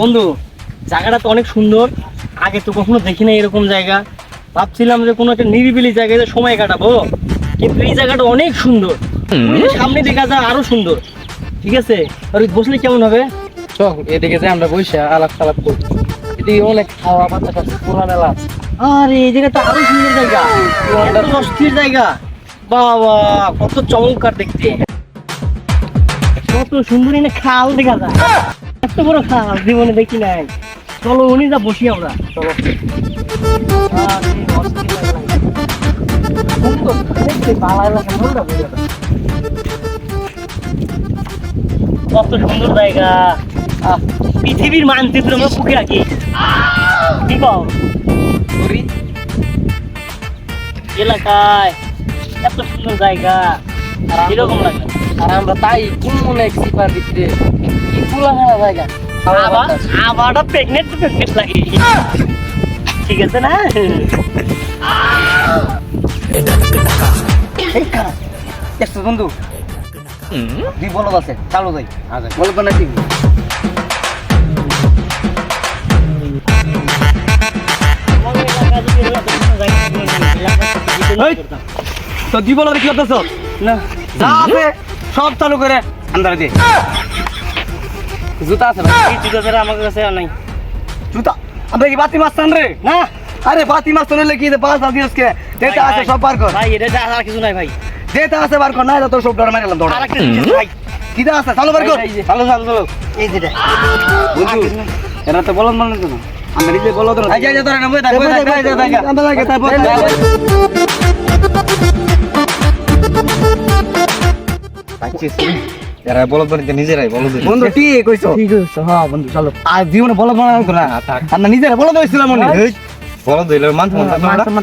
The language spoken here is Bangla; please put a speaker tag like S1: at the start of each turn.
S1: বন্ধু জায়গাটা তো অনেক সুন্দর। আগে তো কখনো দেখি না এরকম জায়গা। ভাবছিলাম যে কোনো একটা নিরিবিলি জায়গায় সময় কাটাবো। কিন্তু এই জায়গাটা অনেক সুন্দর। সামনে দেখা যায় আরও সুন্দর। ঠিক আছে? আর বসলে কেমন হবে?
S2: চল এদিকে যে আমরা বসে আলাপ সালাপ করি। এদিকে অনেক খাওয়া বাতাস আছে পুরান এলাচ।
S1: আরে এই জায়গাটা আরও সুন্দর জায়গা। অস্থির জায়গা। বাবা কত চমৎকার দেখতে। কত সুন্দর এনে খাল দেখা যায়। এত বড় খাল জীবনে দেখি নাই। চলো, উনি যা, বসি আমরা। চলো। কত সুন্দর জায়গা। পৃথিবীর মানচিত্র আমরা বুকে রাখি। কি এলাকায় এত সুন্দর জায়গা। কীরকম লাগে
S2: আর আমরা তাই কোন মনে এক সিপার ভিতরে? কি ফুলাখানা জায়গা।
S1: আবার?
S2: বাতাস।
S1: প্রেগনেন্ট প্রেগনেন্ট লাগে। ঠিক আছে না?
S3: দেখছ বন্ধু? দুই বলদ আছে চালু যাই। বলদ না ঠিক তো দুই বলদ কি করতেছ?
S1: না।
S3: যা আছে সব চালু করে আন্দারে দিয়ে
S2: জুতা আছে না?
S1: এই জুতো ছাড়া আমার কাছে আর নাই।
S3: জুতা? আমরা কি বাতি মারতাম রে?
S1: না।
S3: আরে বাতি মাছ তো নিলে কি যে পাঁচ দিন আজকে? যেটা
S1: ভাই,
S3: আছে
S1: ভাই,
S3: সব বার কর।
S1: ভাই এটা আর কিছু নাই ভাই।
S3: যেটা আছে বার কর না এটা তোর সব ডর মারলাম
S1: আছে,
S3: কিটা আছে? চালু বার কর। চালু চালু চালু।
S1: এই যেটা
S3: বন্ধু এরা তো বলদ মানে তো আমরা নিজে বলদ না। আচ্ছা আচ্ছা তোরা নবই থাক বই থাক বই থাক আমরা লাগে তারপর
S4: এরা বলদ বানিতে নিজেরাই বলদ
S3: বন্ধু ঠিক কইছো।
S1: ঠিক আছে হ্যাঁ বন্ধু চলো।
S3: আর জীবনে বলদ বানানো তো না। আমরা নিজেরা বলদ হইছিলাম মনে
S4: বলদ হইলে মান সম্মান